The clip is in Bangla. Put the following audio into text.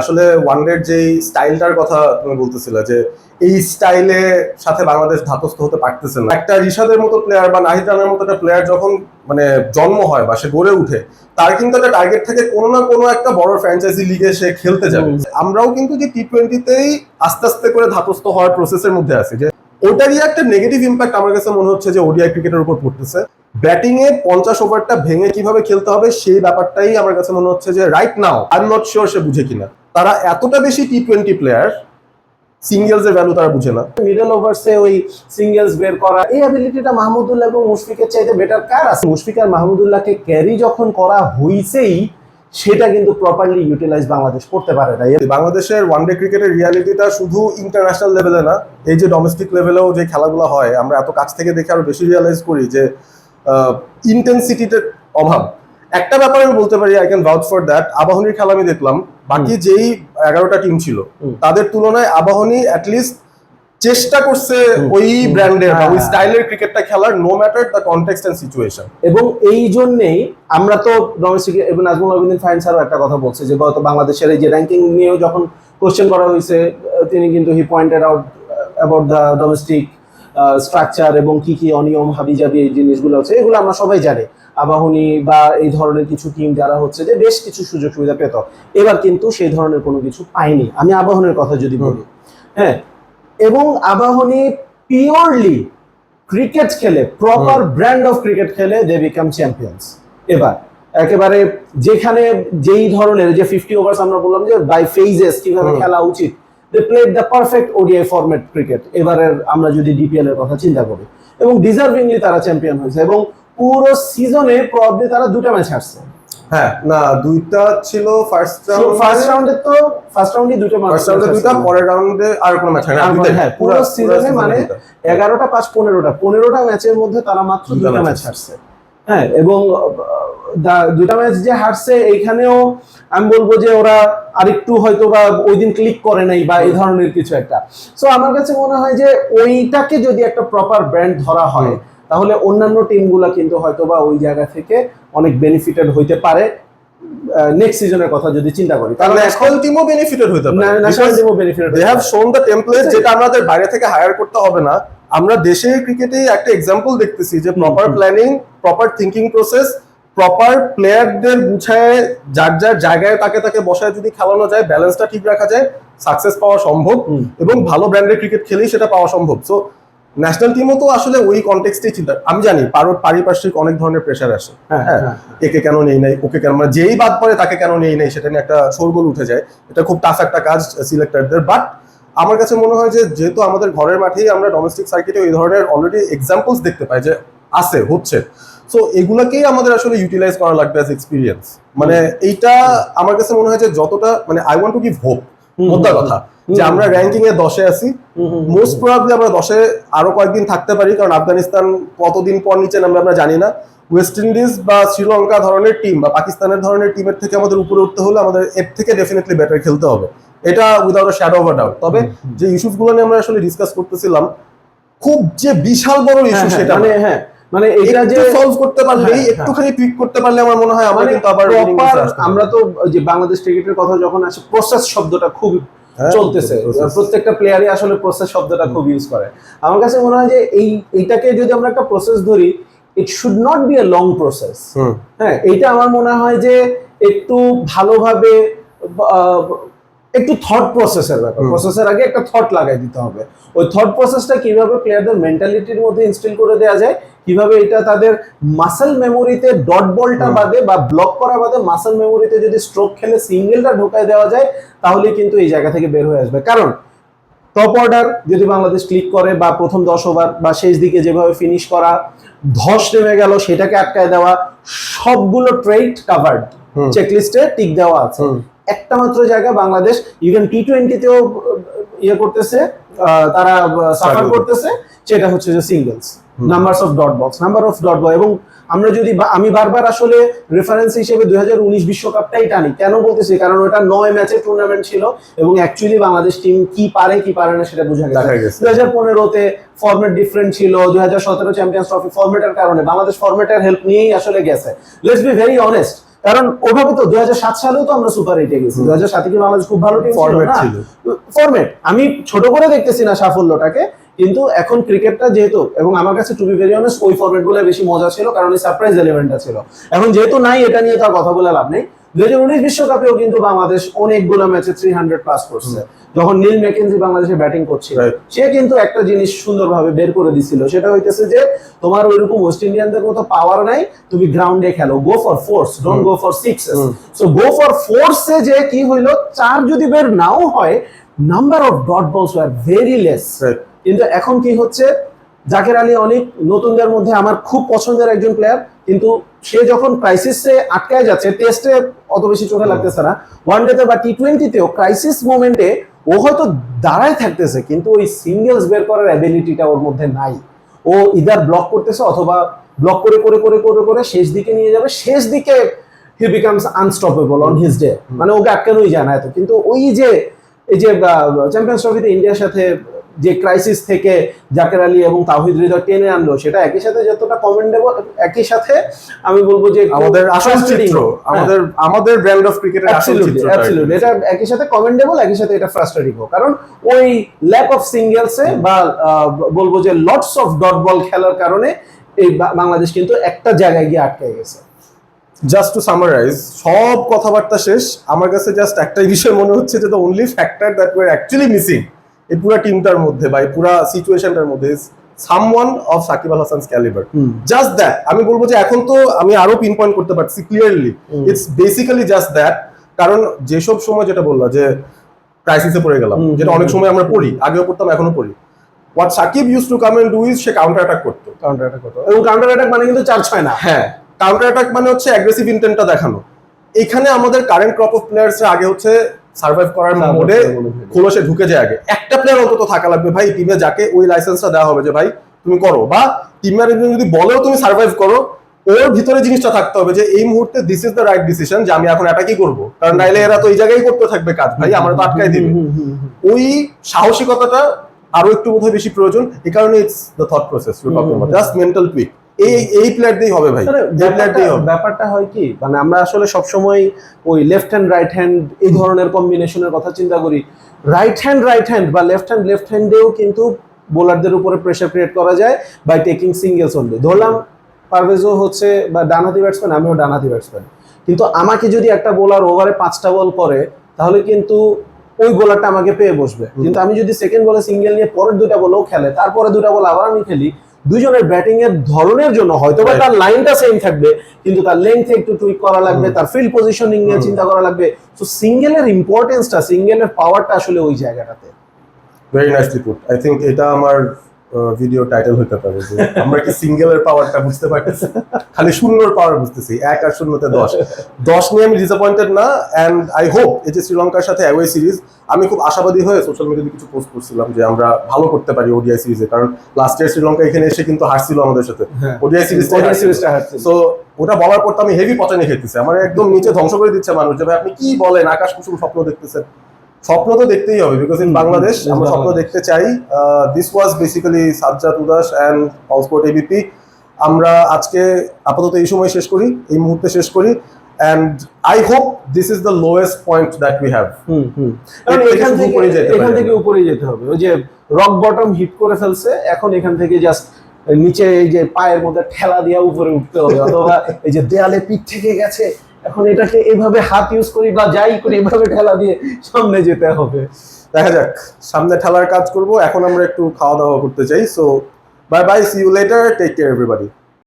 আসলে ওয়ান ওয়ানডের যে স্টাইলটার কথা তুমি বলতেছিলে যে এই স্টাইলে সাথে বাংলাদেশ ধাতস্থ হতে পারতেছে না। একটা ঋষাদের মতো প্লেয়ার বা নাহিদ রানের মতো একটা প্লেয়ার যখন মানে জন্ম হয় বা সে গড়ে উঠে তার কিন্তু একটা টার্গেট থাকে কোনো না কোনো একটা বড় ফ্র্যাঞ্চাইজি লিগে সে খেলতে যাবে। আমরাও কিন্তু যে টি টোয়েন্টিতেই আস্তে আস্তে করে ধাতস্থ হওয়ার প্রসেসের মধ্যে আছি যে ওটারই একটা নেগেটিভ ইম্প্যাক্ট আমার কাছে মনে হচ্ছে যে ওডিআই ক্রিকেটের উপর পড়তেছে। ব্যাটিং এ পঞ্চাশ ওভারটা ভেঙে কীভাবে খেলতে হবে সেই ব্যাপারটাই আমার কাছে মনে হচ্ছে যে right now I am not sure সে বুঝে কিনা। তারা এতটা বেশি টি টোয়েন্টি প্লেয়ার সিঙ্গেলস এর ভ্যালু তারা বুঝে না। মিডল ওভার্সে ওই সিঙ্গেলস বের করা, এই অ্যাবিলিটিটা মাহমুদুল্লাহ এবং মুশফিকের চাইতে বেটার কার আছে? মুশফিক আর মাহমুদুল্লাহকে ক্যারি যখন করা হইছেই সেটা কিন্তু প্রপারলি ইউটিলাইজ বাংলাদেশ করতে পারে না। বাংলাদেশের ওয়ানডে ক্রিকেটের রিয়ালিটিটা শুধু ইন্টারন্যাশনাল লেভেলে না এই যে ডোমেস্টিক লেভেলেও যে খেলাগুলো হয় আমরা এত কাছ থেকে দেখে আরও বেশি রিয়ালাইজ করি যে ইন্টেন্সিটিতে অভাব। একটা ব্যাপারে আমি বলতে পারি I can vouch for that আবাহনীর খেলা আমি দেখলাম বাকি যেই এগারোটা টিম ছিল তাদের তুলনায় আবাহনী অ্যাটলিস্ট চেষ্টা করছে ওই ব্র্যান্ডের বা ওই হ্যাঁ। স্টাইলের ক্রিকেটটা খেলার no matter the context and situation এবং এই জন্যেই আমরা তো ডোমেস্টিক এবং নাজমুল আবিদিন ফাইন স্যারও একটা কথা বলছে যে গত বাংলাদেশের এই যে র্যাঙ্কিং নিয়েও যখন কোশ্চেন করা হয়েছে তিনি কিন্তু he pointed out about the domestic structure এবং কি কি অনিয়ম হাবিজাবি এই জিনিসগুলো আছে এগুলো আমরা সবাই জানি। আবাহনী বা এই ধরনের কিছু টিম যারা হচ্ছে যে বেশ কিছু সুযোগ সুবিধা পেত। এবার কিন্তু সেই ধরনের কোনো কিছু পায়নি। আমি আবাহনের কথা যদি বলি। হ্যাঁ এবং আবাহনী পিওরলি ক্রিকেট খেলে প্রপার ব্র্যান্ড অফ ক্রিকেট খেলে দে বিকাম চ্যাম্পিয়ন্স এবার একেবারে যেখানে যেই ধরনের যে ফিফটি ওভার্স আমরা বললাম যে বাই ফেজেস কীভাবে খেলা উচিত they played the perfect ODI format cricket এবারের আমরা যদি ডিপিএল এর কথা চিন্তা করি এবং ডিজার্ভিংলি তারা চ্যাম্পিয়ন হয়েছে এবং পুরো সিজনে প্রবলি তারা দুটো ম্যাচ হারছে। হ্যাঁ। না দুইটা ছিল ফার্স্ট রাউন্ড ফার্স্ট রাউন্ডে তো ফার্স্ট রাউন্ডে দুটো ম্যাচ ফার্স্ট রাউন্ডে দুইটা পরের রাউন্ডে আর কোনো ম্যাচ হয় না হ্যাঁ পুরো সিজনে মানে দুইটা। এগারোটা পাঁচ পনেরোটা। পনেরোটা ম্যাচের মধ্যে তারা মাত্র দুটা ম্যাচ হারছে। হ্যাঁ এবং দুটা ম্যাচ যে হারছে এইখানেও আমি বলব যে ওরা আরেকটু হয়তো বা ওই দিন ক্লিক করে নাই বা এই ধরনের কিছু একটা। সো আমার কাছে মনে হয় যে ওইটাকে যদি একটা প্রপার ব্র্যান্ড ধরা হয়। তাহলে অন্যান্য টিমগুলা কিন্তু হয়তো বা ওই জায়গা থেকে অনেক বেনিফিটেড হইতে পারে নেক্সট সিজনের কথা যদি চিন্তা করি। কারণ ন্যাশনাল টিমও বেনিফিটেড হতে পারে। National টিমও benefited they have shown the template যেটা আমাদের বাইরে থেকে হায়ার করতে হবে না। আমরা দেশের ক্রিকেটে একটা এক্সাম্পল দেখতেছি যে proper planning proper thinking process proper প্লেয়ারদের বুঝায় যার যার জায়গায় তাকে তাকে বসায় যদি খেলানো যায় ব্যালেন্সটা ঠিক রাখা যায় সাকসেস পাওয়া সম্ভব এবং ভালো ব্র্যান্ডের ক্রিকেট খেলেই সেটা পাওয়া সম্ভব। সো ন্যাশনাল টিমও তো আসলে ওই কনটেক্সটেই চিন্তা। আমি জানি পারো- পারিপার্শ্বিক অনেক ধরনের প্রেশার আসে। হ্যাঁ হ্যাঁ? হ্যাঁ। একে কেন নেই নাই ওকে কেন মানে যেই বাদ পড়ে তাকে কেন নেই নাই সেটা নিয়ে একটা শোরগোল উঠে যায়। এটা খুব টাফ একটা কাজ সিলেক্টরদের বাট আমার কাছে মনে হয় যে যেহেতু আমাদের ঘরের মাঠেই আমরা ডোমেস্টিক সার্কিটে এই ধরনের অলরেডি এক্সাম্পলস দেখতে পাই যে আছে হচ্ছে। সো এগুলাকেই আমাদের আসলে ইউটিলাইজ করা লাগবে অ্যাজ এক্সপিরিয়েন্স মানে এইটা আমার কাছে মনে হয় যে যতটা মানে I want to give hope মোদ্দা কথা। যে আমরা র্যাঙ্কিং এ দশে আছি। মোস্ট প্রবাবলি আমরা দশে আরও কয়েকদিন থাকতে পারি কারণ আফগানিস্তান কতদিন পর নিচে নামবে আমরা জানি না। ওয়েস্ট ইন্ডিজ বা শ্রীলঙ্কা ধরনের টিম বা পাকিস্তানের ধরনের টিমের থেকে আমাদের উপরে উঠতে হলে আমাদের এর থেকে ডেফিনেটলি বেটার খেলতে হবে। এটা উইদাউট শ্যাডো অফ ডাউট তবে যে ইস্যুসগুলো নিয়ে আমরা আসলে ডিসকাস করতেছিলাম খুব যে বিশাল বড় হ্যাঁ, ইস্যু হ্যাঁ, সেটা মানে হ্যাঁ মানে এটা যে সলভ করতে পারলেই হ্যাঁ, হ্যাঁ। একটুখানি টুইক করতে পারলে আমার মনে হয় আমরা মানে কিন্তু আবার। আমরা তো যে বাংলাদেশ ক্রিকেটের কথা যখন আসে প্রসেস শব্দটা খুব হ্যাঁ, চলতেছে। প্রত্যেকটা প্লেয়ারই আসলে প্রসেস শব্দটা খুব ইউজ করে। আমার কাছে মনে হয় যে এই এইটাকে যদি আমরা একটা প্রসেস ধরি it should not be a long process হ্যাঁ এইটা আমার মনে হয় যে একটু ভালোভাবে একটু থট প্রসেসের ব্যাপার। প্রসেসের আগে একটা থট লাগাই দিতে হবে। ওই থট প্রসেসটা কীভাবে প্লেয়ারদের মেন্টালিটির মধ্যে ইনস্টল করে দেওয়া যায় কীভাবে এটা তাদের মাসেল মেমোরিতে ডট বলটা বাদে বা ব্লক করা বাদে মাসেল মেমোরিতে যদি স্ট্রোক খেলে সিঙ্গেলটা ঢোকায় দেওয়া যায় তাহলে কিন্তু এই জায়গা থেকে বের হয়ে আসবে। কারণ টপ অর্ডার যদি বাংলাদেশ ক্লিক করে বা প্রথম দশ ওভার বা শেষ দিকে যেভাবে ফিনিশ করা ধস নেমে গেল সেটাকে আটকায় দেওয়া সবগুলো ট্রেড কাভার্ড। চেকলিস্টে টিক দেওয়া আছে। একটা মাত্র জায়গা বাংলাদেশ। ইভেন টি টোয়েন্টিতেও ইয়ে করতেছে তারা সাফার করতেছে। সেটা হচ্ছে যে singles. Numbers of dot box number of dot বয় এবং আমরা যদি আমি বারবার আসলে রেফারেন্স হিসেবে দুই হাজার উনিশ বিশ্বকাপটাই টানি। কেন বলতেছি? কারণ ওটা নয় ম্যাচের টুর্নামেন্ট ছিল এবং অ্যাকচুয়ালি বাংলাদেশ টিম কি পারে কি পারে না সেটা বোঝা গেছে। দুই হাজার পনেরোতে ফরম্যাট ডিফারেন্ট ছিল দুই হাজার সতেরো চ্যাম্পিয়ন্স ট্রফি ফরম্যাটের কারণে। বাংলাদেশ ফরম্যাটের হেল্প নিয়েই আসলে গেছে। লেটস বি ভেরি অনেস্ট কারণ ওভাবে তো দুই হাজার সাত সালেও তো আমরা সুপার এইটে গেছি। দুই হাজার সাতে কি বাংলাদেশ খুব ভালো টিম ছিল ফর্মেট ফরম্যাট আমি ছোট করে দেখতেছি না সাফল্যটাকে কিন্তু এখন ক্রিকেটটা যেহেতু এবং আমার কাছে টু বি ভেরি অনেস্ট ওই ফরম্যাটগুলো বেশি মজা ছিল কারণ ওই সারপ্রাইজ এলিমেন্টটা ছিল। এখন যেহেতু নাই এটা নিয়ে তো আর কথা বলে লাভ নেই। দুই বিশ্বকাপেও কিন্তু বাংলাদেশ অনেকগুলো ম্যাচে থ্রি হান্ড্রেড প্লাস করছে। যখন নীল ম্যাকেনজি বাংলাদেশে ব্যাটিং করছিল সে কিন্তু একটা জিনিস সুন্দরভাবে বের করে দিছিল। সেটা হইতেছে যে তোমার ওইরকম ওয়েস্ট ইন্ডিয়ানদের মতো পাওয়ার নাই তুমি গ্রাউন্ডে খেলো। Go for fours don't go for six so go for ফোর্সে যে কি হইল চার যদি বের নাও হয় নাম্বার অফ ডট বলস আর ভেরি লেস. কিন্তু এখন কি হচ্ছে? জাকের আলী অনেক নতুনদের মধ্যে আমার খুব পছন্দের একজন প্লেয়ার কিন্তু সে যখন ক্রাইসিসে আটকায় যাচ্ছে টেস্টে অত বেশি চোখে লাগতেছে না ওয়ান ডেতে বা টি টোয়েন্টিতেও ক্রাইসিস মোমেন্টে ও হয়তো দাঁড়ায় থাকতেছে কিন্তু ওই সিঙ্গেলস বের করার অ্যাবিলিটিটা ওর মধ্যে নাই। ও ইদার ব্লক করতেছে অথবা ব্লক করে করে করে করে করে শেষ দিকে নিয়ে যাবে শেষ দিকে he becomes unstoppable on his day মানে ওকে আটকানোই যায় না এত কিন্তু ওই যে এই যে চ্যাম্পিয়ন্স ট্রফিতে ইন্ডিয়ার সাথে যে ক্রাইসিস থেকে জাকের আলী এবং তাহিদ হৃদয় টেনে আনলো সেটা একই সাথে যতটা কমেন্ডেবল একই সাথে আমি বলব যে আমাদের আসল। চিত্র হ্যাঁ। আমাদের আমাদের ব্র্যান্ড অফ ক্রিকেটের আসল চিত্র. এটা একই সাথে কমেন্ডেবল একই সাথে এটা ফ্রাস্ট্রেটিং কারণ ওই ল্যাক অফ সিঙ্গেলসে বা বলব যে লটস অফ ডট বল খেলার কারণে এই বাংলাদেশ কিন্তু একটা জায়গায় গিয়ে আটকে গেছে জাস্ট টু সামারাইজ সব কথাবার্তা শেষ আমার কাছে জাস্ট একটাই বিষয় মনে হচ্ছে যে the only factor that were actually missing এই পুরো টিমটার মধ্যে বা এই পুরো সিচুয়েশনটার মধ্যে someone of Shakib Al Hasan calibre just that আমি বলব যে এখন তো আমি আরও পিন পয়েন্ট করতে পারছি clearly. It's basically just that কারণ যেসব সময় যেটা বললা যে ক্রাইসিসে পড়ে গেলাম যেটা অনেক সময় আমরা পড়ি আগেও পড়তাম এখনও পড়ি। What Shakib used to come and do is say counter attack করতো। কাউন্টার অ্যাটাক করতে। এবং কাউন্টার অ্যাটাক মানে কিন্তু চার ছয় না। হ্যাঁ। কাউন্টার অ্যাটাক মানে হচ্ছে অ্যাগ্রেসিভ ইন্টেন্টটা দেখানো। এখানে আমাদের কারেন্ট ক্রপ অফ প্লেয়ার্স আগে হচ্ছে সার্ভাইভ করার মোডে খোলসে ঢুকে যায় আগে। একটা প্লেয়ার অন্তত থাকা লাগবে ভাই টিমে যাকে ওই লাইসেন্সটা দেওয়া হবে যে ভাই তুমি করো। বা টিমের যদি বলেও তুমি সার্ভাইভ করো ওর ভিতরে জিনিসটা থাকতে হবে যে এই মুহূর্তে this is the right decision যে আমি এখন অ্যাটাকই করব। কারণ নাইলে এরা তো এই জায়গায় করতে থাকবে কাজ ভাই আমরা তো আটকাই দিবে। ওই সাহসিকতাটা আরও একটু বোধহয় বেশি প্রয়োজন। এই কারণে it's the thought process just mental tweak এই এই প্লেয়ার দিয়েই হবে ভাই। এই প্লেয়ার দিয়েই হবে। ব্যাপারটা হয় কি মানে আমরা আসলে সবসময় ওই লেফট হ্যান্ড রাইট হ্যান্ড এই ধরনের কম্বিনেশনের কথা চিন্তা করি। রাইট হ্যান্ড রাইট হ্যান্ড বা লেফট হ্যান্ড লেফট হ্যান্ডেও কিন্তু বোলারদের উপরে প্রেশার ক্রিয়েট করা যায় বাই টেকিং সিঙ্গেলস অনলি ধরলাম পারভেজও হচ্ছে বা ডানহাতি ব্যাটসম্যান আমিও ডানহাতি ব্যাটসম্যান কিন্তু আমাকে যদি একটা বোলার ওভারে পাঁচটা বল করে তাহলে কিন্তু ওই বোলারটা আমাকে পেয়ে বসবে। কিন্তু আমি যদি সেকেন্ড বলে সিঙ্গেল নিয়ে পরের দুটা বলেও খেলে তারপরে দুটা বল আবার আমি খেলি দুইজনের ব্যাটিং এর ধরনের জন্য হয়তো বা তার লাইনটা সেম থাকবে কিন্তু তার লেন্থ একটু টুইক করা লাগবে তার ফিল্ড পজিশনিং নিয়ে চিন্তা করা লাগবে। তো সিঙ্গেলের ইম্পর্টেন্সটা সিঙ্গেলের পাওয়ারটা আসলে ওই জায়গাটাতে। Very nicely put I think এটা আমার ভিডিও টাইটেল হতে পারে যে আমরা কি সিঙ্গেলের পাওয়ারটা বুঝতে পারতেছি? খালি শূন্যর পাওয়ার বুঝতেছি এক আর শূন্যতে দশ। দশ নিয়ে আমি ডিসঅ্যাপয়েন্টেড না অ্যান্ড আই হোপ এই যে শ্রীলঙ্কার সাথে অ্যাওয়ে সিরিজ আমি খুব আশাবাদী হয়ে সোশ্যাল মিডিয়াতে কিছু পোস্ট করছিলাম যে আমরা ভালো করতে পারি ওডিআই সিরিজে কারণ লাস্ট ইয়ার শ্রীলঙ্কা এখানে এসে কিন্তু হারছিল আমাদের সাথে। ওডিআই সিরিজটা ODI সিরিজটা হারছিল। সো ওটা বলার পর তো আমি হেভি পচানি খেতেছি আমার একদম নিচে ধ্বংস করে দিচ্ছে মানুষ যে ভাই আপনি কি বলেন? আকাশ কুসুম স্বপ্ন দেখতেছেন। স্বপ্ন তো দেখতেই হবে বিকজ ইন বাংলাদেশ আমরা স্বপ্ন দেখতে চাই। দিস ওয়াজ বেসিক্যালি সাজ্জাদ উদাস অ্যান্ড অলস্পোর্ট এবিপি আমরা আজকে আপাতত এই সময় শেষ করি এই মুহূর্তে শেষ করি and I hope this is the lowest point that we have hmm hmm. এখান থেকে উপরেই যেতে এখান থেকে। উপরেই যেতে হবে। ওই যে রক বটম হিট করে ফেলছে এখন এখান থেকে জাস্ট নিচে এই যে পায়ের মধ্যে ঠেলা দিয়ে উপরে উঠতে হবে অথবা এই যে দেয়ালে পিঠ থেকে গেছে এখন এটাকে এভাবে হাত ইউজ করি বা যাই করি, এভাবে ঠেলা দিয়ে সামনে যেতে হবে। দেখা যাক, সামনে ঠেলার কাজ করব। এখন আমরা একটু খাওয়া দাওয়া করতে চাই so bye bye see you later take care everybody